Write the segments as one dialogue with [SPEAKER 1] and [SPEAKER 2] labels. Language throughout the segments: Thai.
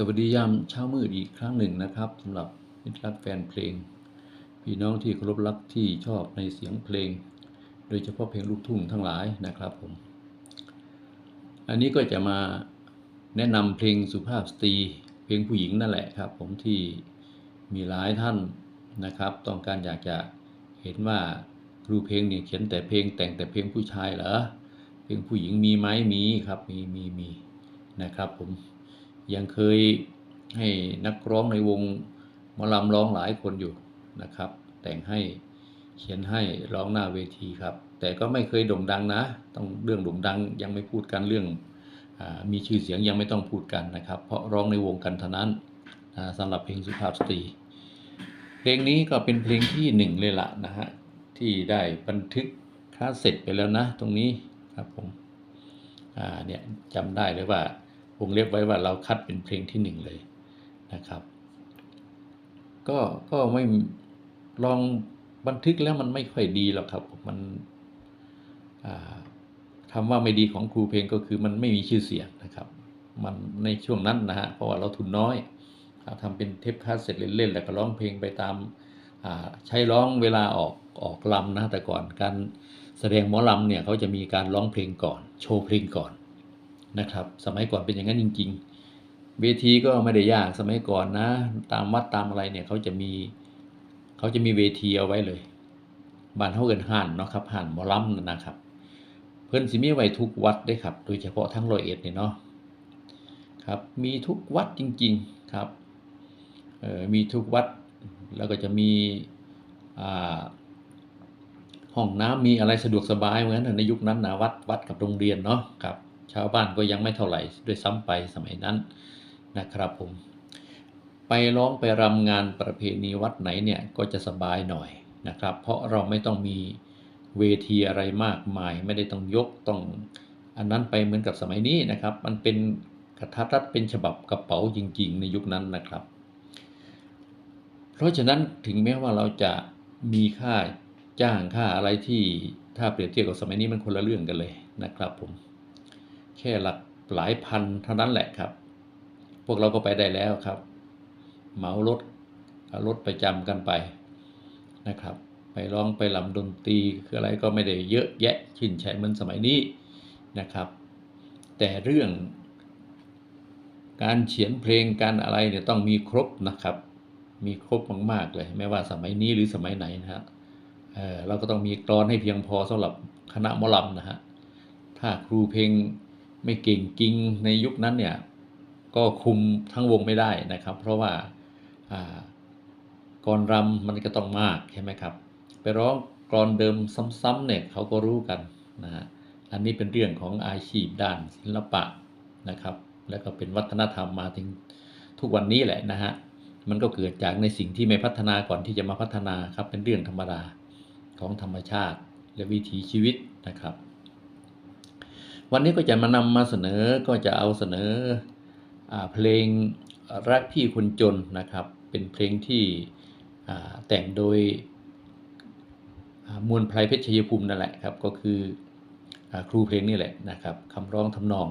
[SPEAKER 1] สวัสดียามเช้ามืดอีกครั้งหนึ่งนะครับสำหรับมิตรรักแฟนเพลง พี่น้องที่เคารพรักที่ชอบในเสียงเพลง โดยเฉพาะเพลงลูกทุ่งทั้งหลายนะครับผม อันนี้ก็จะมาแนะนำเพลงสุภาพสตรี เพลงผู้หญิงนั่นแหละครับ ผมที่มีหลายท่านนะครับ ต้องการอยากจะเห็นว่าครูเพลงเนี่ยเขียนแต่เพลงแต่งแต่เพลงผู้ชายเหรอเพลงผู้หญิงมีไหมมีครับมีมีมีนะครับผม ยังเคยให้นักร้องในวงมอลำร้องหลายคนอยู่นะครับ แต่งให้เขียนให้ร้องหน้าเวทีครับ แต่ก็ไม่เคยโด่งดังนะ ต้องเรื่องโด่งดังยังไม่พูดกันเรื่องอมีชื่อเสียงยังไม่ต้องพูดกันนะครับ เพราะร้องในวงกันเท่านั้นอ่าสำหรับเพลงสุภาพสตรี เพลงนี้ก็เป็นเพลงที่หนึ่งเลยละนะฮะที่ได้บันทึกคลาสเสร็จไปแล้วนะ ตรงนี้ครับผมอ่าเนี่ยจำได้เลยว่า วงเล็บไว้ว่าเราคัดเป็นเพลงที่หนึ่งเลยนะครับ ก็ก็ไม่ลองบันทึกแล้วมันไม่ค่อยดีหรอกครับ มันคำว่าไม่ดีของครูเพลงก็คือมันไม่มีชื่อเสียงนะครับ มันในช่วงนั้นนะฮะเพราะว่าเราทุนน้อยทำเป็นเทปคาสเซ็ตเล่นๆแล้วก็ร้องเพลงไปตามาใช้ร้องเวลาออกออกลำนะแต่ก่อนการแสดงหมอลำเนี่ยเขาจะมีการร้องเพลงก่อน โชว์เพลงก่อน นะครับ สมัยก่อนเป็นอย่างนั้นจริง ๆ เวทีก็ไม่ได้ยากสมัยก่อนนะ ตามวัดตามอะไรเนี่ยเขาจะมีเขาจะมีเวทีเอาไว้เลยบ้านเฮาเอินห่านเนาะครับห่านหมอลำนั่นะครับ เพิ่นสิมีไว้ทุกวัดเด้ครับ โดยเฉพาะทั้งร้อยเอ็ดนี่เนาะครับมีทุกวัดจริง ๆครับเออมีทุกวัดแล้วก็จะมีอ่าห้องน้ำมีอะไรสะดวกสบายเหมือนกันในยุคนั้นนะวัดวัดกับโรงเรียนเนาะครับ ชาวบ้านก็ยังไม่เท่าไหร่ด้วยซ้ำไปสมัยนั้นนะครับผม ไปร้องไปรำงานประเพณีวัดไหนเนี่ยก็จะสบายหน่อยนะครับ เพราะเราไม่ต้องมีเวทีอะไรมากมาย ไม่ได้ต้องยกต้องอันนั้นไปเหมือนกับสมัยนี้นะครับ มันเป็นกระทัดรัดเป็นฉบับกระเป๋าจริง ๆ ในยุคนั้นนะครับ เพราะฉะนั้นถึงแม้ว่าเราจะมีค่าจ้างค่าอะไรที่ถ้าเปรียบเทียบกับสมัยนี้มันคนละเรื่องกันเลยนะครับผม แค่หลักหลายพันเท่านั้นแหละครับ พวกเราก็ไปได้แล้วครับ เหมารถเอารถไปจำกันไปนะครับ ไปร้องไปลำดนตรีคืออะไรก็ไม่ได้เยอะแยะชื่นชัยเหมือนสมัยนี้นะครับ แต่เรื่องการเขียนเพลงการอะไรเนี่ยต้องมีครบนะครับ มีครบมากๆเลย ไม่ว่าสมัยนี้หรือสมัยไหนนะฮะเเราก็ต้องมีกรอนให้เพียงพอสำหรับคณะมอลำนะฮะถ้าครูเพลง ไม่เก่งจริงในยุคนั้นเนี่ยก็คุมทั้งวงไม่ได้นะครับ เพราะว่าอ่ากรรำมันก็ต้องมากใช่ไหมครับ ไปร้องกรอนเดิมซ้ำๆเนี่ยเขาก็รู้กันนะฮะอันนี้เป็นเรื่องของอาชีพด้านศิลปะนะครับ แล้วก็เป็นวัฒนธรรมมาถึงทุกวันนี้แหละนะฮะมันก็เกิดจากในสิ่งที่ไม่พัฒนาก่อนที่จะมาพัฒนาครับเป็นเรื่องธรรมดาของธรรมชาติและวิถีชีวิตนะครับ วันนี้ก็จะมานำมาเสนอก็จะเอาเสนออเพลงรักพี่คนจนนะครับ เป็นเพลงที่แต่งโดยมวลไพรเพชรชัยภูมินั่นแหละครับ ก็คืออครูเพลงนี่แหละนะครับคำร้องทำนอง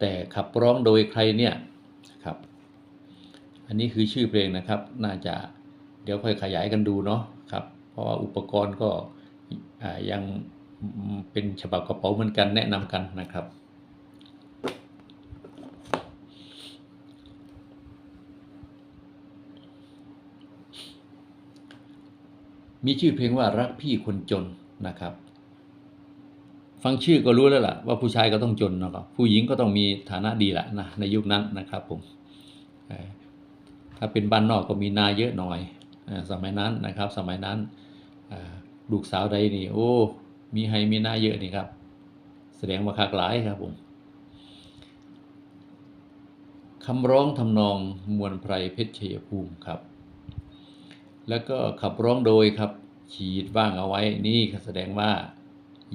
[SPEAKER 1] แต่ขับร้องโดยใครเนี่ยนะครับอันนี้คือชื่อเพลงนะครับ น่าจะเดี๋ยวค่อยขยายกันดูเนาะครับ เพราะว่าอุปกรณ์ก็ยัง เป็นฉบับกระเป๋าเหมือนกันแนะนำกันนะครับ มีชื่อเพลงว่ารักพี่คนจนนะครับ ฟังชื่อก็รู้แล้วล่ะ ว่าผู้ชายก็ต้องจนนะครับผู้หญิงก็ต้องมีฐานะดีแหละนะในยุคนั้นนะครับผมถ้าเป็นบ้านนอกก็มีนาเยอะหน่อยสมัยนั้นนะครับ สมัยนั้นลูกสาวใดนี่โอ้ มีให้มีนาเยอะนี่ครับ แสดงว่าคักหลายครับผมคำร้องทำนองมวลไพรเพชรชัยภูมิครับ แล้วก็ขับร้องโดยครับ ขีดว่างเอาไว้นี่แสดงว่า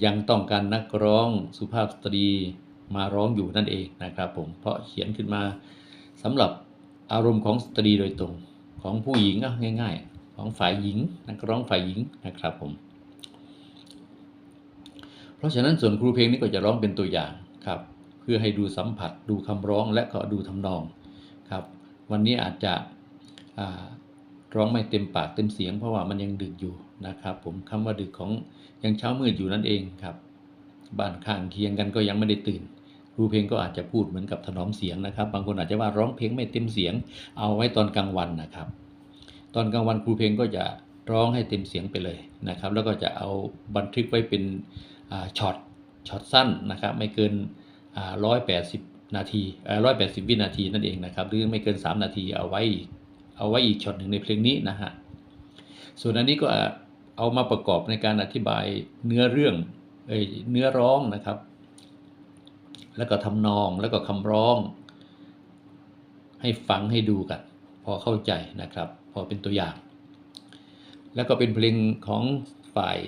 [SPEAKER 1] ยังต้องการนักร้องสุภาพสตรีมาร้องอยู่นั่นเองนะครับผมเพราะเขียนขึ้นมาสำหรับอารมณ์ของสตรีโดยตรงของผู้หญิงก็ง่ายๆ ของฝ่ายหญิงนักร้องฝ่ายหญิงนะครับผม เพราะฉะนั้นส่วนครูเพลงนี้ก็จะร้องเป็นตัวอย่างครับ เพื่อให้ดูสัมผัส ดูคำร้องและก็ดูทำนองครับ วันนี้อาจจะร้องไม่เต็มปากเต็มเสียงเพราะว่ามันยังดึกอยู่นะครับ ผมคำว่าดึกของยังเช้ามืดอยู่นั่นเองครับ บ้านข้างเคียงกันก็ยังไม่ได้ตื่นครูเพลงก็อาจจะพูดเหมือนกับถนอมเสียงนะครับ บางคนอาจจะว่าร้องเพลงไม่เต็มเสียง เอาไว้ตอนกลางวันนะครับ ตอนกลางวันครูเพลงก็จะร้องให้เต็มเสียงไปเลยนะครับ แล้วก็จะเอาบันทึกไว้เป็น ช็อตช็อตสั้นนะครับไม่เกินร้อยแปดสิบนาทีร้อยแปดสิบวินาทีนั่นเองนะครับหรือไม่เกิน 3 นาทีเอาไว้อีกเอาไว้อีกช็อตหนึ่งในเพลงนี้นะฮะส่วนอันนี้ก็เอามาประกอบในการอธิบายเนื้อเรื่องเอเนื้อร้องนะครับ แล้วก็ทำนองแล้วก็คำร้อง ให้ฟังให้ดูกัน พอเข้าใจนะครับ พอเป็นตัวอย่าง แล้วก็เป็นเพลงของฝ่าย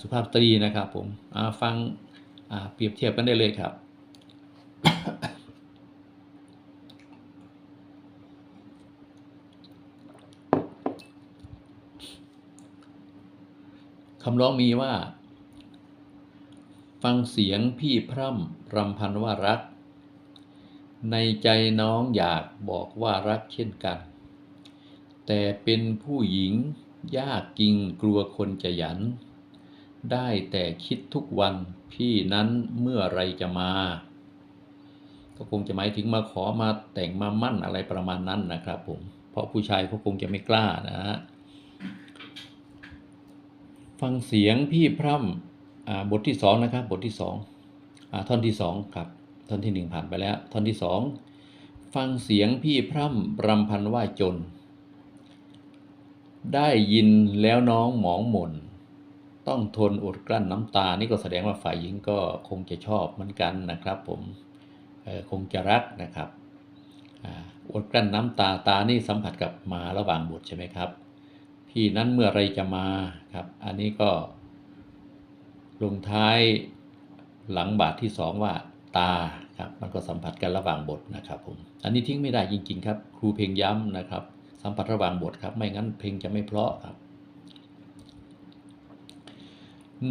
[SPEAKER 1] สุภาพสตรีนะครับผมอ่าฟังเปรียบเทียบกันได้เลยครับ คำร้องมีว่า ฟังเสียงพี่พร่ำรำพันว่ารัก ในใจน้องอยากบอกว่ารักเช่นกัน แต่เป็นผู้หญิงยากกิงกลัวคนจะหยัน ได้แต่คิดทุกวันพี่นั้นเมื่อไรจะมา ก็คงจะหมายถึงมาขอมาแต่งมามั่นอะไรประมาณนั้นนะครับผม เพราะผู้ชายเขาคงจะไม่กล้านะฮะฟังเสียงพี่พร่ำบทที่สองนะครับ บทที่สองอท่อนที่สองครับ ท่อนที่หนึ่งผ่านไปแล้ว ท่อนที่สองฟังเสียงพี่พร่ำรำพันว่าจน ได้ยินแล้วน้องหมองหม่น ต้องทนอดกลั้นน้ำตา นี่ก็แสดงว่าฝ่ายหญิงก็คงจะชอบเหมือนกันนะครับ ผมคงจะรักนะครับอดกลั้นน้ำตาตานี่สัมผัสกับมาระหว่างบทใช่ไหมครับ พี่นั้นเมื่อไรจะมาครับ อันนี้ก็ลงท้ายหลังบาทที่สองว่าตาครับมันก็สัมผัสกันระหว่างบทนะครับผมอันนี้ทิ้งไม่ได้จริง ๆ ครับ ครูเพลงย้ำนะครับ สัมผัสระหว่างบทครับ ไม่งั้นเพลงจะไม่เพราะครับ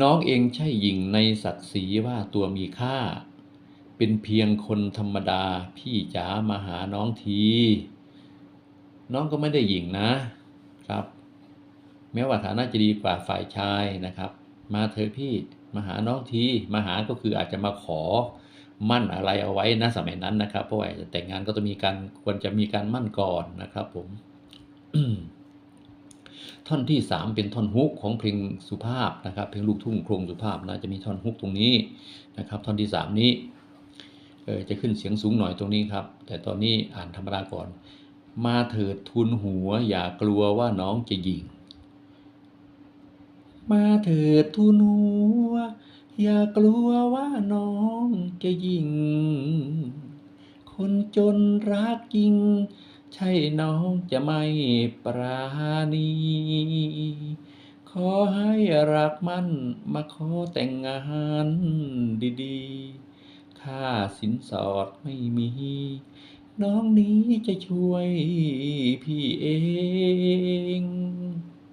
[SPEAKER 1] น้องเองใช่หญิงในศักดิ์ศรีว่าตัวมีค่า เป็นเพียงคนธรรมดาพี่จ๋ามาหาน้องที น้องก็ไม่ได้หญิงนะครับ แม้ว่าฐานะจะดีกว่าฝ่ายชายนะครับ มาเถอพี่มาหาน้องทีมาหาก็คืออาจจะมาขอมั่นอะไรเอาไว้นะสมัยนั้นนะครับเพราะว่าแต่งงานก็ต้องมีการควรจะมีการมั่นก่อนนะครับ ผม ท่อนที่สามเป็นท่อนฮุกของเพลงสุภาพนะครับ เพลงลูกทุ่งโครงสุภาพนะจะมีท่อนฮุกตรงนี้นะครับ ท่อนที่สามนี้จะขึ้นเสียงสูงหน่อยตรงนี้ครับ แต่ตอนนี้อ่านธรรมดาก่อน มาเถิดทุนหัว อย่ากลัวว่าน้องจะยิง มาเถิดทุนหัว อย่ากลัวว่าน้องจะยิง คนจนรักจริง ใช่น้องจะไม่ปราณี ขอให้รักมั่นมาขอแต่งงานดีๆ ค่าสินสอดไม่มี น้องนี้จะช่วยพี่เอง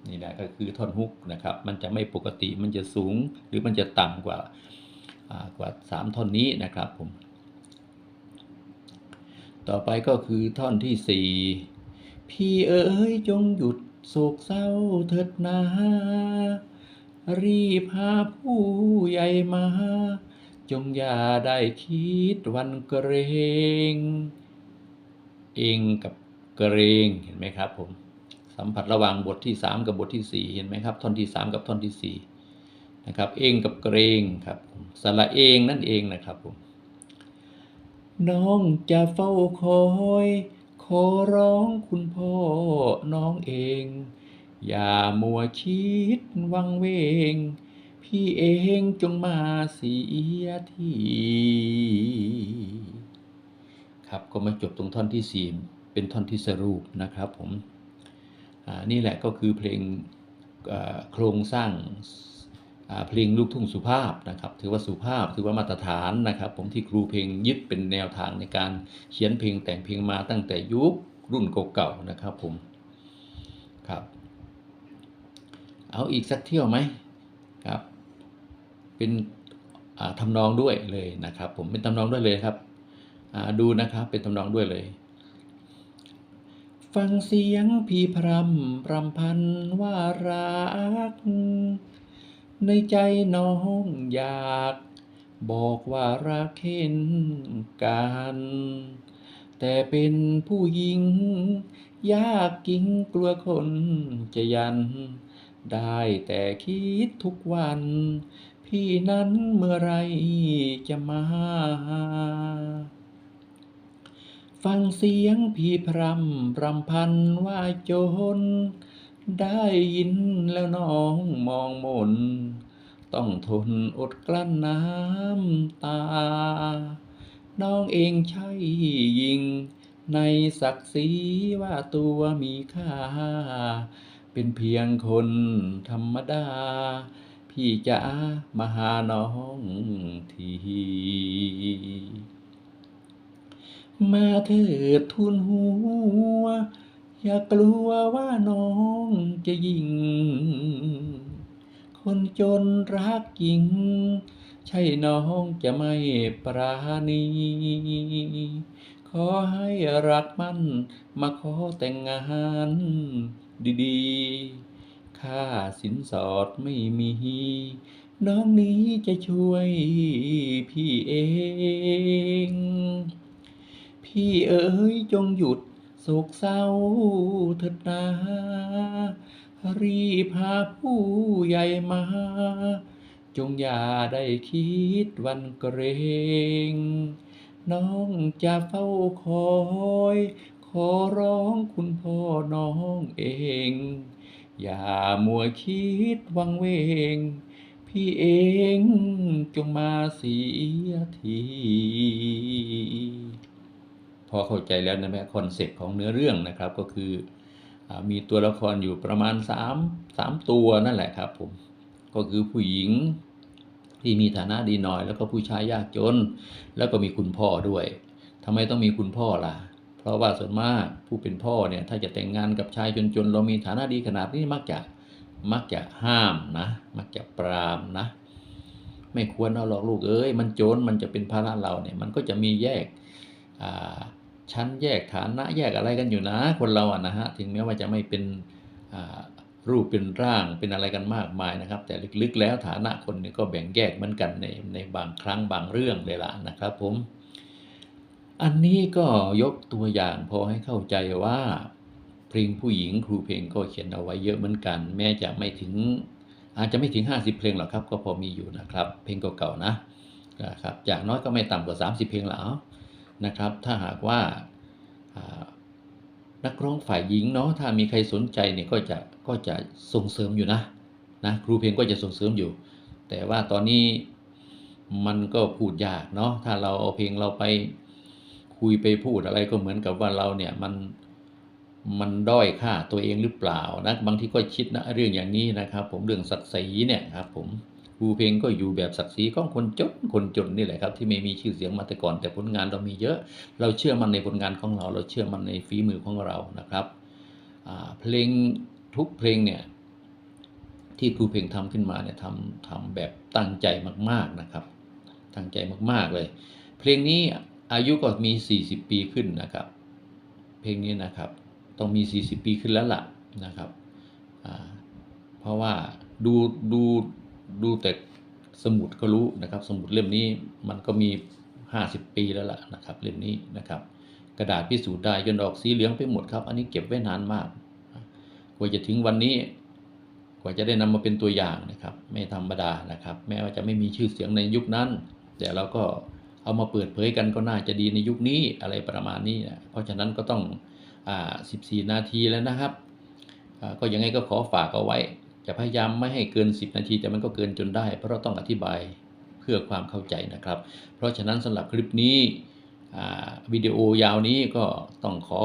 [SPEAKER 1] นี่แหละก็คือท่อนฮุกนะครับ มันจะไม่ปกติมันจะสูงหรือมันจะต่ำกว่าอ่ากว่าสามท่อนนี้นะครับผม ต่อไปก็คือท่อนที่สี่พี่เอ๋ยจงหยุดโศกเศร้าเถิดนา รีบหาผู้ใหญ่มา จงอย่าได้คิดวันเกรง เองกับเกรงเห็นไหมครับผม สัมผัสระหว่างบทที่ 3 กับบทที่ 4 เห็นไหมครับ ท่อนที่ 3 กับท่อนที่4นะครับเองกับเกรงครับสระเองนั่นเองนะครับผม น้องจะเฝ้าคอย ขอร้องคุณพ่อน้องเอง อย่ามัวคิดวังเวง พี่เองจงมาเสียทีครับก็มาจบตรงท่อนที่4เป็นท่อนที่สรุปนะครับผมอ่านี่แหละก็คือเพลงโครงสร้าง เพลงลูกทุ่งสุภาพนะครับถือว่าสุภาพถือว่ามาตรฐานนะครับ ผมที่ครูเพลงยึดเป็นแนวทางในการเขียนเพลงแต่งเพลงมาตั้งแต่ยุครุ่นเก่าๆนะครับผมครับเอาอีกสักเที่ยวไหมครับ เป็นอ่าทำนองด้วยเลยนะครับ ผมเป็นทำนองด้วยเลยครับดูนะครับเป็นทำนองด้วยเลย ฟังเสียงพี่พรำพรำพันว่ารัก ในใจน้องอยาก บอกว่ารักเห็นกัน แต่เป็นผู้หญิง ยากกิ่งกลัวคนจะยัน ได้แต่คิดทุกวัน พี่นั้นเมื่อไรจะมา ฟังเสียงพี่พรำรำพันว่าจน ได้ยินแล้วน้องมองมน ต้องทนอดกลั้นน้ำตา น้องเองใช่ยิง ในศักดิ์ศรีว่าตัวมีค่า เป็นเพียงคนธรรมดา พี่จะมาหาน้องทีมาเถิดทุนหัว อย่ากลัวว่าน้องจะยิง คนจนรักจริง ใช่น้องจะไม่ปราณี ขอให้รักมันมาขอแต่งงานดีๆ ค่าสินสอดไม่มี น้องนี้จะช่วยพี่เอง พี่เอ๋ยจงหยุด โศกเศร้าเถิดนารีบหาผู้ใหญ่มา จงอย่าได้คิดวันเกรง น้องจะเฝ้าคอย ขอร้องคุณพ่อน้องเอง อย่ามัวคิดวังเวง พี่เองจงมาเสียที พอเข้าใจแล้วนะแม่คอนเซ็ปต์ของเนื้อเรื่องนะครับก็คืออมีตัวละครอยู่ประมาณ3 3ตัวนั่นแหละครับผมก็คือผู้หญิงที่มีฐานะดีหน่อย แล้วก็ผู้ชายยากจน แล้วก็มีคุณพ่อด้วยทำไมต้องมีคุณพ่อล่ะ เพราะว่าส่วนมากผู้เป็นพ่อเนี่ยถ้าจะแต่งงานกับชายจนๆเรามีฐานะดีขนาดนี้มักจะมักจะห้ามนะ มักจะปรามนะ ไม่ควรเอาหรอกลูกเอ้ยมันจนมันจะเป็นภาระเราเนี่ยมันก็จะมีแยกอ่า ชั้นแยกฐานะแยกอะไรกันอยู่นะ คนเราอะนะฮะถึงแม้ว่าจะไม่เป็นรูปเป็นร่างเป็นอะไรกันมากมายนะครับ แต่ลึกๆแล้วฐานะคนนี่ก็แบ่งแยกเหมือนกันในในบางครั้งบางเรื่องเลยล่ะนะครับผม อันนี้ก็ยกตัวอย่างพอให้เข้าใจว่า เพลงผู้หญิงครูเพลงก็เขียนเอาไว้เยอะเหมือนกัน แม้จะไม่ถึงอาจจะไม่ถึง 50 เพลงหรอกครับ ก็พอมีอยู่นะครับ เพลงเก่าๆนะนะครับอย่างน้อยก็ไม่ต่ำกว่า 30 เพลงแล้ว นะครับ ถ้าหากว่านักร้องฝ่ายหญิงเนาะถ้ามีใครสนใจเนี่ยก็จะก็จะส่งเสริมอยู่นะนะครูเพลงก็จะส่งเสริมอยู่ แต่ว่าตอนนี้มันก็พูดยากเนาะถ้าเราเอาเพลงเราไปคุยไปพูดอะไรก็เหมือนกับว่าเราเนี่ยมันมันด้อยค่าตัวเองหรือเปล่านะบางทีก็คิดนะเรื่องอย่างนี้นะครับ ผมเรื่องศักดิ์ศรีเนี่ยครับผม รูเพลงก็อยู่แบบศักดิ์ศรีของคนจนคนจนนี่แหละครับที่ไม่มีชื่อเสียงมาแต่ก่อน แต่ผลงานเรามีเยอะ เราเชื่อมันในผลงานของเรา เราเชื่อมันในฝีมือของเรานะครับเพลงทุกเพลงเนี่ยที่ครูเพลงทำขึ้นมาเนี่ยทำทำแบบตั้งใจมาก ๆนะครับ ตั้งใจมากๆเลย เพลงนี้อายุก็มี 40 ปีขึ้นนะครับ เพลงนี้นะครับต้องมี 40 ปีขึ้นแล้วล่ะนะครับเพราะว่าดูดู ดูแต่สมุดก็รู้นะครับ สมุดเล่มนี้มันก็มี 50 ปีแล้วล่ะนะครับ เล่มนี้นะครับ กระดาษพิสูจน์ได้จนออกสีเหลืองไปหมดครับ อันนี้เก็บไว้นานมากกว่าจะถึงวันนี้กว่าจะได้นำมาเป็นตัวอย่างนะครับ ไม่ธรรมดานะครับ แม้ว่าจะไม่มีชื่อเสียงในยุคนั้น แต่เราก็เอามาเปิดเผยกันก็น่าจะดีในยุคนี้อะไรประมาณนี้นะเพราะฉะนั้นก็ต้องอ่า14 นาทีแล้วนะครับก็ยังไงก็ขอฝากเอาไว้ จะพยายามไม่ให้เกิน 10 นาที แต่มันก็เกินจนได้ เพราะเราต้องอธิบายเพื่อความเข้าใจนะครับ เพราะฉะนั้นสำหรับคลิปนี้วิดีโอยาวนี้ก็ต้องขอ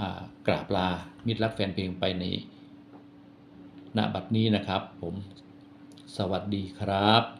[SPEAKER 1] อกราบลามิตรรักแฟนเพลงไปในณบัดนี้นะครับ ผม สวัสดีครับ